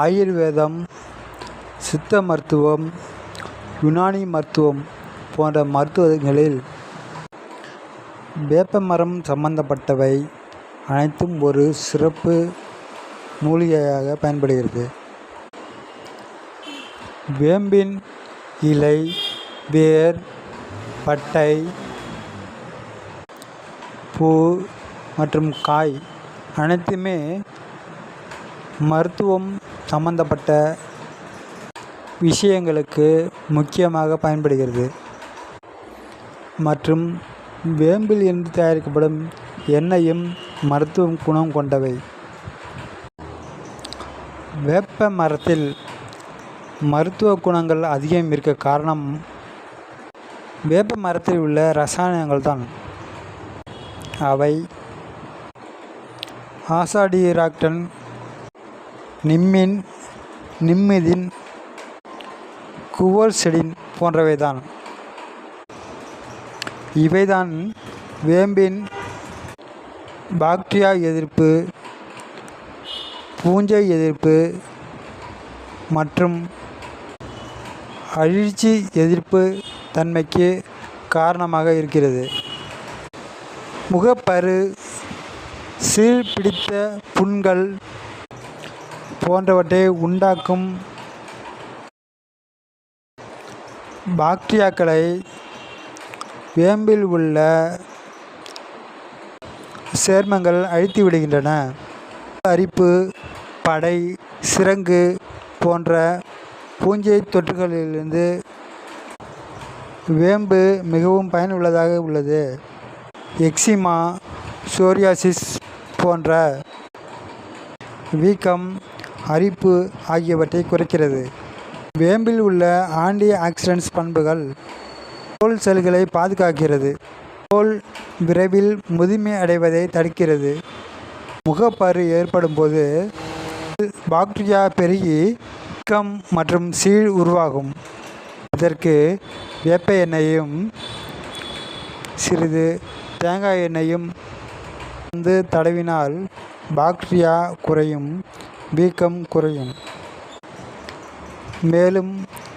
ஆயுர்வேதம் சித்த மருத்துவம் யுனானி மருத்துவம் போன்ற மருத்துவங்களில் வேப்பமரம் சம்பந்தப்பட்டவை அனைத்தும் ஒரு சிறப்பு மூலிகையாக பயன்படுகிறது. வேம்பின் இலை வேர் பட்டை பூ மற்றும் காய் அனைத்துமே மருத்துவம் சம்பந்தப்பட்ட விஷயங்களுக்கு முக்கியமாக பயன்படுகிறது. மற்றும் வேம்பில் இருந்து தயாரிக்கப்படும் எண்ணெயும் மருத்துவ குணம் கொண்டவை. வேப்ப மரத்தில் மருத்துவ குணங்கள் அதிகம் இருக்க காரணம் வேப்ப மரத்தில் உள்ள ரசாயனங்கள் தான். அவை ஆசாடிராக்டன் நிம்மின் நிம்மிதின் குவோல்செடின் போன்றவை தான் இவைதான் வேம்பின் பாக்டீரியா எதிர்ப்பு பூஞ்சை எதிர்ப்பு மற்றும் அழிச்சி எதிர்ப்பு தன்மைக்கு காரணமாக இருக்கிறது. முகப்பரு சீழ்பிடித்த புண்கள் போன்றவற்றை உண்டாக்கும் பாக்டீரியாக்களை வேம்பில் உள்ள சேர்மங்கள் அழித்து விடுகின்றன. அரிப்பு படை சிரங்கு போன்ற பூஞ்சை தொற்றுகளிலிருந்து வேம்பு மிகவும் பயனுள்ளதாக உள்ளது. எக்ஸிமா சோரியாசிஸ் போன்ற வீக்கம் அரிப்பு ஆகியவற்றை குறைக்கிறது. வேம்பில் உள்ள ஆன்டி ஆக்சிடென்ட்ஸ் பண்புகள் தோல் செல்களை பாதுகாக்கிறது. தோல் விரைவில் முதுமை அடைவதை தடுக்கிறது. முகப்பரு ஏற்படும் போது பாக்டீரியா பெருகி வீக்கம் மற்றும் சீழ் உருவாகும். இதற்கு வேப்ப எண்ணெயும் சிறிது தேங்காய் எண்ணெயும் வந்து தடவினால் பாக்டீரியா குறையும். வீக்கம் குறையும். மேலும்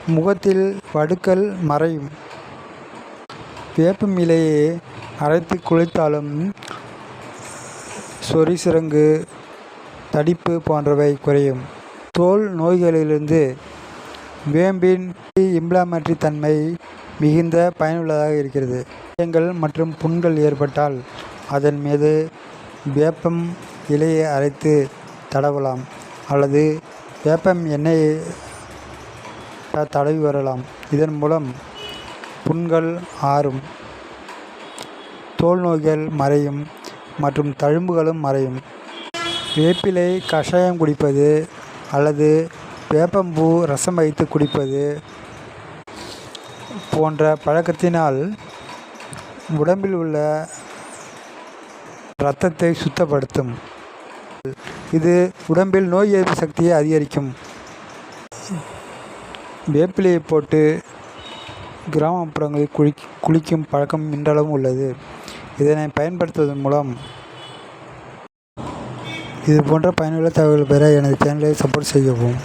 முகத்தில் வடுக்கள் மறையும். வேப்பம் இலையை அரைத்து குளித்தாலும் சொரிசிறங்கு தடிப்பு போன்றவை குறையும். தோல் நோய்களிலிருந்து வேம்பின் இம்ப்ளாமெட்ரி தன்மை மிகுந்த பயனுள்ளதாக இருக்கிறது. காயங்கள் மற்றும் புண்கள் ஏற்பட்டால் அதன் மீது வேப்பம் இலையை அரைத்து தடவலாம். அல்லது வேப்பம் எண்ணெயை தடவி வரலாம். இதன் மூலம் புண்கள் ஆறும் தோல் நோய்கள் மறையும் மற்றும் தழும்புகளும் மறையும். வேப்பிலை கஷாயம் குடிப்பது அல்லது வேப்பம்பூ ரசம் வைத்து குடிப்பது போன்ற பழக்கத்தினால் உடம்பில் உள்ள இரத்தத்தை சுத்தப்படுத்தும். இது உடம்பில் நோய் எதிர்ப்பு சக்தியை அதிகரிக்கும். வேப்பிலையை போட்டு கிராமப்புறங்களில் குளி குளிக்கும் பழக்கம் இன்றளவும் உள்ளது. இதனை பயன்படுத்துவதன் மூலம் இது போன்ற பயனுள்ள தகவல் பெற எனது சேனலை சப்போர்ட் செய்யவும்.